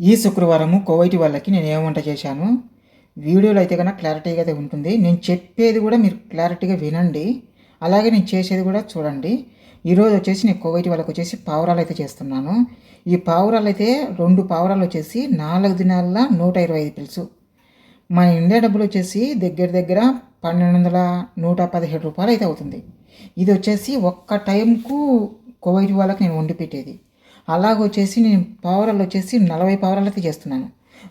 ఈ శుక్రవారము కోవైటి వాళ్ళకి నేను ఏం వంట చేశాను? వీడియోలో అయితే కన్నా క్లారిటీగా అయితే ఉంటుంది. నేను చెప్పేది కూడా మీరు క్లారిటీగా వినండి. అలాగే నేను చేసేది కూడా చూడండి. ఈరోజు వచ్చేసి నేను కోవైటి వాళ్ళకి వచ్చేసి పావురాలు అయితే చేస్తున్నాను. ఈ పావురాలు అయితే రెండు పావురాలు వచ్చేసి నాలుగు దినాల నూట ఇరవై ఐదు పిలుసు. మన ఇండియా డబ్బులు వచ్చేసి దగ్గర దగ్గర పన్నెండు వందల నూట పదిహేడు రూపాయలు అయితే అవుతుంది. ఇది వచ్చేసి ఒక్క టైంకు కోవైటి వాళ్ళకి నేను వండి పెట్టేది. అలాగొచ్చేసి నేను పావురాలు వచ్చేసి నలభై పావురాలు అయితే చేస్తున్నాను.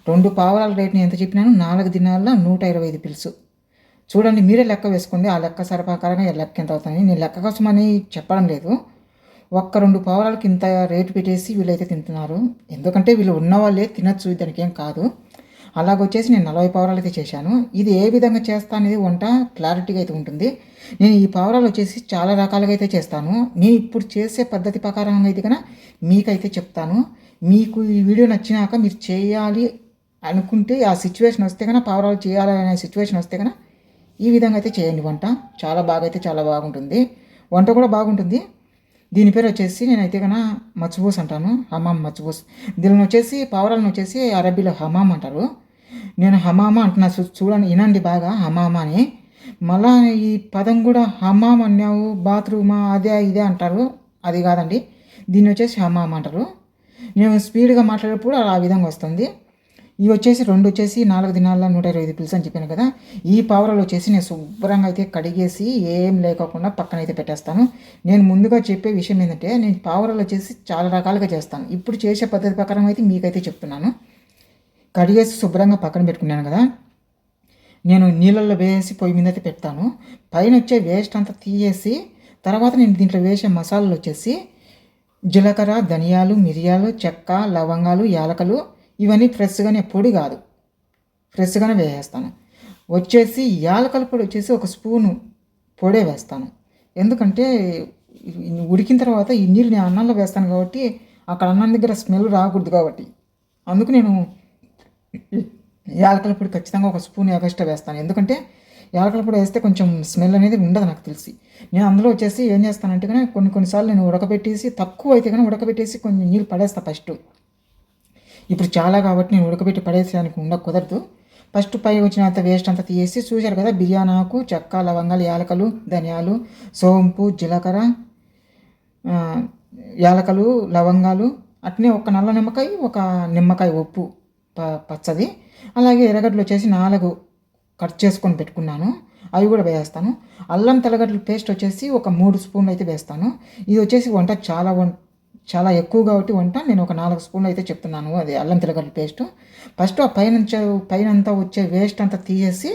రెండు పావురాల రేట్ నేను ఎంత చెప్పినాను? నాలుగు దినాల్లో నూట ఇరవై ఐదు పిలుసు. చూడండి మీరే లెక్క వేసుకోండి. ఆ లెక్క సరపాకారంగా ఈ లెక్క ఎంత అవుతుంది? నేను లెక్క కోసం అని చెప్పడం లేదు. ఒక్క రెండు పావురాలకి ఇంత రేటు పెట్టేసి వీళ్ళైతే తింటున్నారు. ఎందుకంటే వీళ్ళు ఉన్నవాళ్ళే తినచ్చు దానికి ఏం కాదు. అలాగొచ్చేసి నేను నలభై పావురాలు అయితే చేశాను. ఇది ఏ విధంగా చేస్తా అనేది వంట క్లారిటీగా అయితే ఉంటుంది. నేను ఈ పావురాలు వచ్చేసి చాలా రకాలుగా అయితే చేస్తాను. నేను ఇప్పుడు చేసే పద్ధతి ప్రకారంగా అయితే కన్నా మీకైతే చెప్తాను. మీకు ఈ వీడియో నచ్చినాక మీరు చేయాలి అనుకుంటే ఆ సిచ్యువేషన్ వస్తే కన్నా పావురాలు చేయాలనే సిచ్యువేషన్ వస్తే కన్నా ఈ విధంగా అయితే చేయండి వంట. చాలా బాగా అయితే చాలా బాగుంటుంది. వంట కూడా బాగుంటుంది. దీని పేరు వచ్చేసి నేనైతే కన్నా మచ్బూస్ అంటాను. హమామ్ మచ్బూస్. దీనిని వచ్చేసి పావురాలను వచ్చేసి అరబీలో హమామ్ అంటారు. నేను హమామా అంటున్నా. చూ- చూడండి వినండి బాగా హమామా అని మళ్ళా ఈ పదం కూడా హమామ్ అన్నావు బాత్రూమా అదే ఇదే అంటారు. అది కాదండి. దీన్ని వచ్చేసి హమామ్ అంటారు. నేను స్పీడ్గా మాట్లాడేటప్పుడు ఆ విధంగా వస్తుంది. ఇవి వచ్చేసి రెండు వచ్చేసి నాలుగు దినాల్లో నూట ఇరవై ఐదు పిల్స్ అని చెప్పాను కదా. ఈ పావురాలు వచ్చేసి నేను శుభ్రంగా అయితే కడిగేసి ఏం లేకోకుండా పక్కన అయితే పెట్టేస్తాను. నేను ముందుగా చెప్పే విషయం ఏంటంటే నేను పావురాలు వచ్చేసి చాలా రకాలుగా చేస్తాను. ఇప్పుడు చేసే పద్ధతి ప్రకారం అయితే మీకైతే చెప్తున్నాను. కడిగేసి శుభ్రంగా పక్కన పెట్టుకున్నాను కదా. నేను నీళ్ళల్లో వేసి పొయ్యి మీద అయితే పెడతాను. పైన వచ్చే వేస్ట్ అంతా తీయేసి తర్వాత నేను దీంట్లో వేసే మసాలాలు వచ్చేసి జీలకర్ర ధనియాలు మిరియాలు చెక్క లవంగాలు యాలకలు ఇవన్నీ ఫ్రెష్గానే పొడి కాదు. ఫ్రెష్గానే వేసేస్తాను. వచ్చేసి యాలకల పొడి వచ్చేసి ఒక స్పూను పొడే వేస్తాను. ఎందుకంటే ఉడికిన తర్వాత ఈ నీళ్ళు నేను అన్నంలో వేస్తాను కాబట్టి అక్కడ అన్నం దగ్గర స్మెల్ రాకూడదు కాబట్టి. అందుకు నేను యాలకల పొడి ఖచ్చితంగా ఒక స్పూన్ ఎగస్ట్రా వేస్తాను. ఎందుకంటే యాలకల పొడి వేస్తే కొంచెం స్మెల్ అనేది ఉండదు నాకు తెలిసి. నేను అందులో వచ్చేసి ఏం చేస్తానంటే కానీ కొన్ని కొన్నిసార్లు నేను ఉడకబెట్టేసి తక్కువ అయితే కానీ ఉడకబెట్టేసి కొంచెం నీళ్ళు పడేస్తా ఫస్ట్. ఇప్పుడు చాలా కాబట్టి నేను ఉడకబెట్టి పడేసేదానికి ఉండ కుదరదు ఫస్ట్ పై వచ్చినంత వేస్ట్ అంతా తీసేసి చూశారు కదా బిర్యానీ ఆకు చెక్క లవంగాలు యాలకలు ధనియాలు సోంపు జీలకర్ర యాలకలు లవంగాలు అట్నే ఒక నల్ల నిమ్మకాయ ఒక నిమ్మకాయ ఉప్పు. ప పచ్చది. అలాగే ఎర్రగడ్డలు వచ్చేసి నాలుగు కట్ చేసుకొని పెట్టుకున్నాను. అవి కూడా వేస్తాను. అల్లం తెల్లగడ్డల పేస్ట్ వచ్చేసి ఒక మూడు స్పూన్లు అయితే వేస్తాను. ఇది వచ్చేసి వంట చాలా వం చాలా ఎక్కువ కాబట్టి వంట నేను ఒక నాలుగు స్పూన్లు అయితే చెప్తున్నాను. అది అల్లం తెల్లగడ్డల పేస్ట్. ఫస్ట్ ఆ పైన పైన అంతా వచ్చే వేస్ట్ అంతా తీసేసి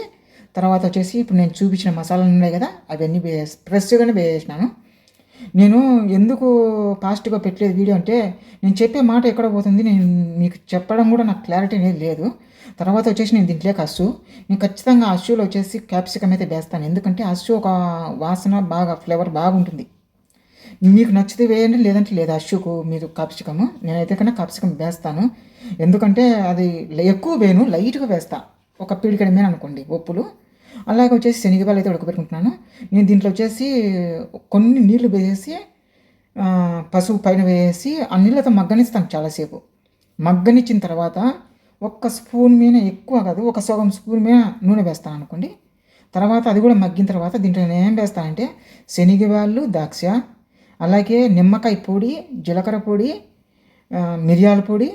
తర్వాత వచ్చేసి ఇప్పుడు నేను చూపించిన మసాలాలు ఉన్నాయి కదా అవన్నీ వేసి ఫ్రెష్గానే వేసేసినాను నేను ఎందుకు ఫాస్ట్గా పెట్టలేదు వీడియో అంటే నేను చెప్పే మాట ఎక్కడ పోతుంది నేను మీకు చెప్పడం కూడా నాకు క్లారిటీ అనేది లేదు. తర్వాత వచ్చేసి నేను దీంట్లోకి అస్సు నేను ఖచ్చితంగా అస్సులో వచ్చేసి క్యాప్సికమ్ అయితే వేస్తాను. ఎందుకంటే అస్సు ఒక వాసన బాగా ఫ్లేవర్ బాగుంటుంది. మీకు నచ్చితే వేయండి లేదంటే లేదు అస్సుకు మీరు కాప్సికము నేనైతే కన్నా కాప్సికం వేస్తాను. ఎందుకంటే అది లై- ఎక్కువ వేను లైట్గా వేస్తా. ఒక పీడికడ మీద అనుకోండి ఉప్పులు. అలాగే వచ్చేసి శనగపాలు అయితే ఉడకబెట్టుకుంటున్నాను. నేను దీంట్లో వచ్చేసి కొన్ని నీళ్ళు వేసేసి పసుపు పైన వేసి ఆ నీళ్ళతో మగ్గనిస్తాను చాలాసేపు. మగ్గనిచ్చిన తర్వాత ఒక్క స్పూన్ మీద ఎక్కువ కాదు ఒక సగం స్పూన్ మీద నూనె వేస్తాను అనుకోండి. తర్వాత అది కూడా మగ్గిన తర్వాత దీంట్లో నేను ఏం వేస్తానంటే శనగవాళ్ళు ద్రాక్ష అలాగే నిమ్మకాయ పొడి జీలకర్ర పొడి మిరియాల పొడి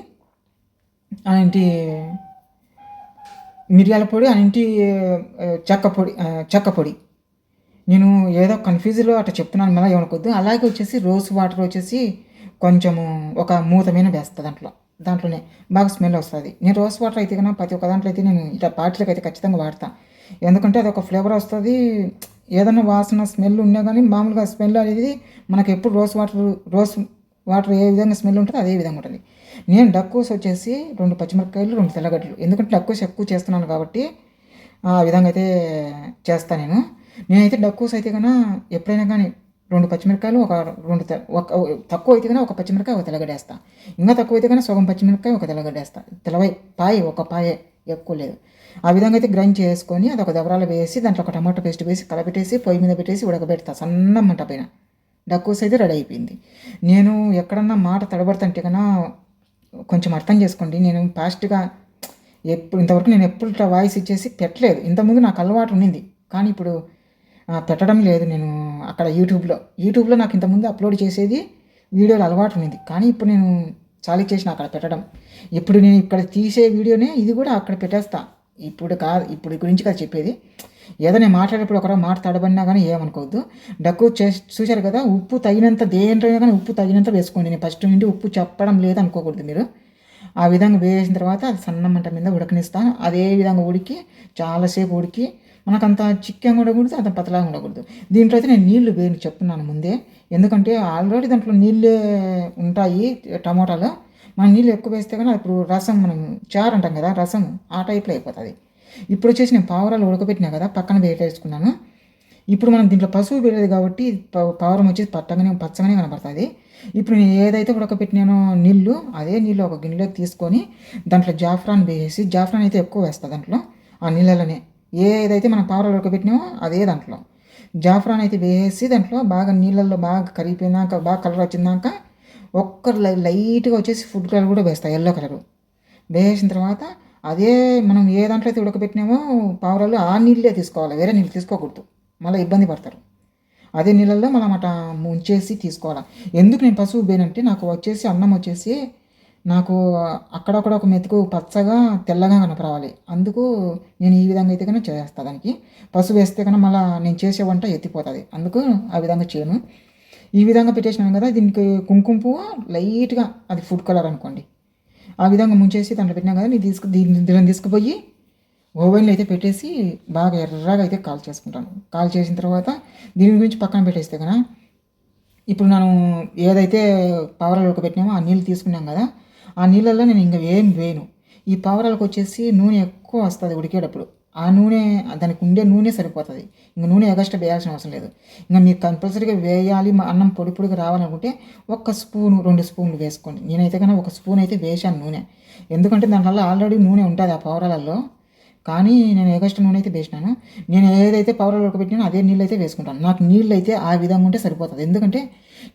అలాంటి మిరియాల పొడి అన్నింటి చెక్క పొడి చెక్క పొడి. నేను ఏదో కన్ఫ్యూజ్లో అట్లా చెప్తున్నాను మళ్ళీ ఏమనుకోద్దు అలాగే వచ్చేసి రోజ్ వాటర్ వచ్చేసి కొంచెము ఒక మూతమైన వేస్తా దాంట్లో దాంట్లోనే. బాగా స్మెల్ వస్తుంది. నేను రోజ్ వాటర్ అయితే కన్నా ప్రతి ఒక్క దాంట్లో అయితే నేను ఇట్లా పార్టీలకు అయితే ఖచ్చితంగా వాడతాను ఎందుకంటే అది ఒక ఫ్లేవర్ వస్తుంది. ఏదైనా వాసన స్మెల్ ఉన్నా కానీ మామూలుగా స్మెల్ అనేది మనకి ఎప్పుడు రోజ్ వాటర్ రోజ్ వాటర్ ఏ విధంగా స్మెల్ ఉంటుందో అదే విధంగా ఉంటుంది. నేను డక్కోస్ వచ్చేసి రెండు పచ్చిమిరపకాయలు రెండు తెల్లగడ్డలు. ఎందుకంటే డక్కోస్ ఎక్కువ చేస్తున్నాను కాబట్టి ఆ విధంగా అయితే చేస్తాను నేను. నేనైతే డక్కుస్ అయితే కన్నా ఎప్పుడైనా కానీ రెండు పచ్చిమిరపకాయలు ఒక రెండు ఒక తక్కువ అయితే కన్నా ఒక పచ్చిమిరపకాయ ఒక తెల్లగడ్డ వేస్తా. ఇంకా తక్కువ అయితే కన్నా సగం పచ్చిమిరపకాయ ఒక తెల్లగడ్డ వేస్తా. తెలవై పాయ ఒక పాయే ఎక్కువ లేదు. ఆ విధంగా అయితే గ్రైండ్ చేసుకొని అది ఒక దబరాలు వేసి దాంట్లో ఒక టమాటో పేస్ట్ వేసి కలపెట్టేసి పొయ్యి మీద పెట్టేసి ఉడకబెడతా. సన్న మంట పైన. డకోస్ అయితే రెడీ అయిపోయింది. నేను ఎక్కడన్నా మాట తడబడుతుంటే కన్నా కొంచెం అర్థం చేసుకోండి. నేను ఫాస్ట్గా ఎప్పుడు ఇంతవరకు నేను ఎప్పుడు ఇట్లా వాయిస్ ఇచ్చేసి పెట్టలేదు. ఇంతకుముందు నాకు అలవాటు ఉండింది. కానీ ఇప్పుడు పెట్టడం లేదు. నేను అక్కడ యూట్యూబ్లో యూట్యూబ్లో నాకు ఇంతకుముందు అప్లోడ్ చేసేది వీడియోలు అలవాటు ఉండింది. కానీ ఇప్పుడు నేను చాలీ చేసిన అక్కడ పెట్టడం. ఇప్పుడు నేను ఇక్కడ తీసే వీడియోనే ఇది కూడా అక్కడ పెట్టేస్తా. ఇప్పుడు కాదు ఇప్పుడు గురించి కదా చెప్పేది. ఏదైనా మాట్లాడేప్పుడు ఒకరో మాట తడబడినా కానీ ఏమనుకోవద్దు. డక్కు చే చూశారు కదా ఉప్పు తగినంత దేంట్లో కానీ ఉప్పు తగినంత వేసుకోండి. నేను ఫస్ట్ నుండి ఉప్పు చెప్పడం లేదు అనుకోకూడదు మీరు. ఆ విధంగా వేసిన తర్వాత అది సన్న మంట మీద ఉడకనిస్తాను. అదే విధంగా ఉడికి చాలాసేపు ఉడికి మనకంత చిక్కగా ఉండకూడదు అంత పతలాగా ఉండకూడదు. దీంట్లో అయితే నేను నీళ్ళు వేయని చెప్తున్నాను ముందే. ఎందుకంటే ఆల్రెడీ దాంట్లో నీళ్ళే ఉంటాయి టమోటాలో. మనం నీళ్ళు ఎక్కువ వేస్తే కానీ ఇప్పుడు రసం మనం చారు అంటాం కదా రసం ఆ టైప్లో అయిపోతుంది. ఇప్పుడు వచ్చేసి నేను పావురాలు ఉడకబెట్టినా కదా పక్కన వేటేసుకున్నాను ఇప్పుడు మనం దీంట్లో పసుపు వేయలేదు కాబట్టి పావురం వచ్చేసి పట్టగానే పచ్చగానే కనబడుతుంది. ఇప్పుడు నేను ఏదైతే ఉడకబెట్టినానో నీళ్ళు అదే నీళ్ళు ఒక గిన్నెలోకి తీసుకొని దాంట్లో జాఫ్రాన్ వేసేసి జాఫ్రాన్ అయితే ఎక్కువ వేస్తా దాంట్లో ఆ నీళ్ళలోనే. ఏదైతే మనం పావురాలు ఉడకబెట్టినామో అదే దాంట్లో. జాఫ్రాన్ అయితే వేసి దాంట్లో బాగా నీళ్ళల్లో బాగా కరిగిపోయినాక బాగా కలర్ వచ్చిందాక ఒక్క లై- లైట్గా వచ్చేసి ఫుడ్ కలర్ కూడా వేస్తా ఎల్లో కలరు. వేసిన తర్వాత అదే మనం ఏ దాంట్లో అయితే ఉడకబెట్టినామో పావురాలు ఆ నీళ్ళే తీసుకోవాలి వేరే నీళ్ళు తీసుకోకూడదు. మళ్ళీ ఇబ్బంది పడతారు. అదే నీళ్ళల్లో మనం అట ముంచేసి తీసుకోవాలి. ఎందుకు నేను పసుపు పోయినంటే నాకు వచ్చేసి అన్నం వచ్చేసి నాకు అక్కడక్కడ ఒక మెతుకు పచ్చగా తెల్లగా కనపరావాలి. అందుకు నేను ఈ విధంగా అయితే కన్నా చేస్తా దానికి. పసుపు వేస్తే కన్నా మళ్ళీ నేను చేసే వంట ఎత్తిపోతుంది. అందుకు ఆ విధంగా చేయను. ఈ విధంగా పెట్టేసినాను కదా దీనికి కుంకుమ పువ్వు లైట్గా అది ఫుడ్ కలర్ అనుకోండి. ఆ విధంగా ముంచేసి దాంట్లో పెట్టినా కదా నేను తీసుకు దీన్ని దీన్ని తీసుకుపోయి ఓవెన్లో అయితే పెట్టేసి బాగా ఎర్రగా అయితే కాల్ చేసుకుంటాను. కాల్ చేసిన తర్వాత దీని గురించి పక్కన పెట్టేస్తే కదా ఇప్పుడు మనం ఏదైతే పావురాలు పెట్టినామో ఆ నీళ్ళు తీసుకున్నాం కదా ఆ నీళ్ళల్లో నేను ఇంకా ఏం వేయను. ఈ పావురాలకు వచ్చేసి నూనె ఎక్కువ వస్తుంది ఉడికేటప్పుడు. ఆ నూనె దానికి ఉండే నూనె సరిపోతుంది. ఇంకా నూనె ఎగస్ట్రా వేయాల్సిన అవసరం లేదు. ఇంకా మీరు కంపల్సరీగా వేయాలి మా అన్నం పొడి పొడిగా రావాలనుకుంటే ఒక్క స్పూను రెండు స్పూన్లు వేసుకోండి. నేనైతే కన్నా ఒక స్పూన్ అయితే వేసాను నూనె. ఎందుకంటే దానివల్ల ఆల్రెడీ నూనె ఉంటుంది ఆ పౌరాలలో కానీ నేను ఎగస్ట్రా నూనె అయితే వేసినాను. నేను ఏదైతే పౌరాలు ఉడకబెట్టినా అదే నీళ్ళు అయితే వేసుకుంటాను. నాకు నీళ్ళు అయితే ఆ విధంగా ఉంటే సరిపోతుంది. ఎందుకంటే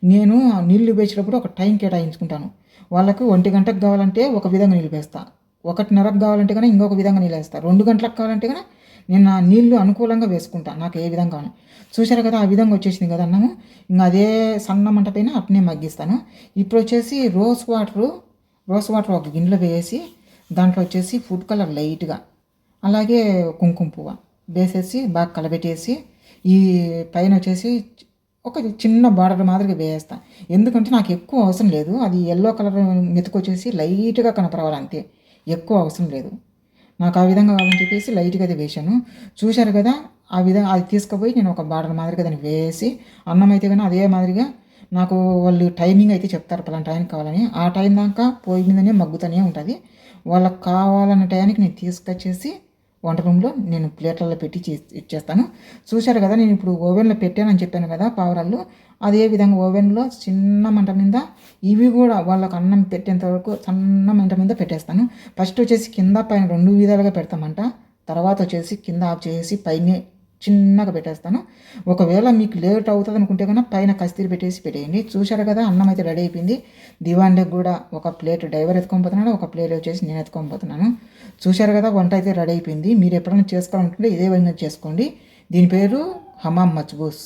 నేను ఆ నీళ్ళు వేసేటప్పుడు ఒక టైం కేటాయించుకుంటాను. వాళ్ళకు ఒంటి గంటకు కావాలంటే ఒక విధంగా నీళ్ళు వేస్తాను ఒకటిన్నరకు కావాలంటే కానీ ఇంకొక విధంగా నీళ్ళు వేస్తా రెండు గంటలకు కావాలంటే కానీ నేను ఆ నీళ్ళు అనుకూలంగా వేసుకుంటాను నాకు ఏ విధంగా చూశారు కదా ఆ విధంగా వచ్చేసింది కదా అన్నము. ఇంకా అదే సన్న మంట పైన అట్నే మగ్గిస్తాను. ఇప్పుడు వచ్చేసి రోజ్ వాటరు రోజ్ వాటర్ ఒక గిన్నెలో వేసి దాంట్లో వచ్చేసి ఫుడ్ కలర్ లైట్గా అలాగే కుంకుమ పువ్వు వేసేసి బాగా కలబెట్టేసి ఈ పైన వచ్చేసి ఒక చిన్న బార్డర్ మాదిరిగా వేస్తాను ఎందుకంటే నాకు ఎక్కువ అవసరం లేదు. అది ఎల్లో కలర్ మెతుకు వచ్చేసి లైట్గా కనపడవాలి అంతే. ఎక్కువ అవసరం లేదు. నాకు ఆ విధంగా కావాలని చెప్పేసి లైట్గా అది వేశాను. చూశారు కదా ఆ విధంగా అది తీసుకుపోయి నేను ఒక బార్డర్ మాదిరిగా దాన్ని వేసి అన్నం అయితే కానీ అదే మాదిరిగా నాకు వాళ్ళు టైమింగ్ అయితే చెప్తారు పలానా టైంకి కావాలని. ఆ టైం దాకా పోయి మీదనే మగ్గుతూనే ఉంటుంది. వాళ్ళకి కావాలన్న టైంకి నేను తీసుకొచ్చేసి వంట రూమ్లో నేను ప్లేట్లలో పెట్టి ఇచ్చేస్తాను. చూశారు కదా నేను ఇప్పుడు ఓవెన్లో పెట్టానని చెప్పాను కదా పావురాళ్ళు. అదే విధంగా ఓవెన్లో చిన్న మంట మీద ఇవి కూడా వాళ్ళకు అన్నం పెట్టేంత వరకు సన్న మంట మీద పెట్టేస్తాను. ఫస్ట్ వచ్చేసి కింద పైన రెండు విధాలుగా పెడతామంట. తర్వాత వచ్చేసి కింద ఆఫ్ చేసి పైన చిన్నగా పెట్టేస్తాను. ఒకవేళ మీకు లేట్ అవుతుంది అనుకుంటే కన్నా పైన కస్తీరి పెట్టేసి పెట్టేయండి. చూశారు కదా అన్నం అయితే రెడీ అయిపోయింది. దివాండకి కూడా ఒక ప్లేట్ డ్రైవర్ ఎత్తుకొని పోతున్నాడు ఒక ప్లేట్ వచ్చేసి నేను ఎత్తుకొని పోతున్నాను. చూశారు కదా వంట అయితే రెడీ అయిపోయింది. మీరు ఎప్పుడైనా చేసుకోవాలనుకుంటే ఇదే విధంగా చేసుకోండి. దీని పేరు హమామ్ మచ్బూస్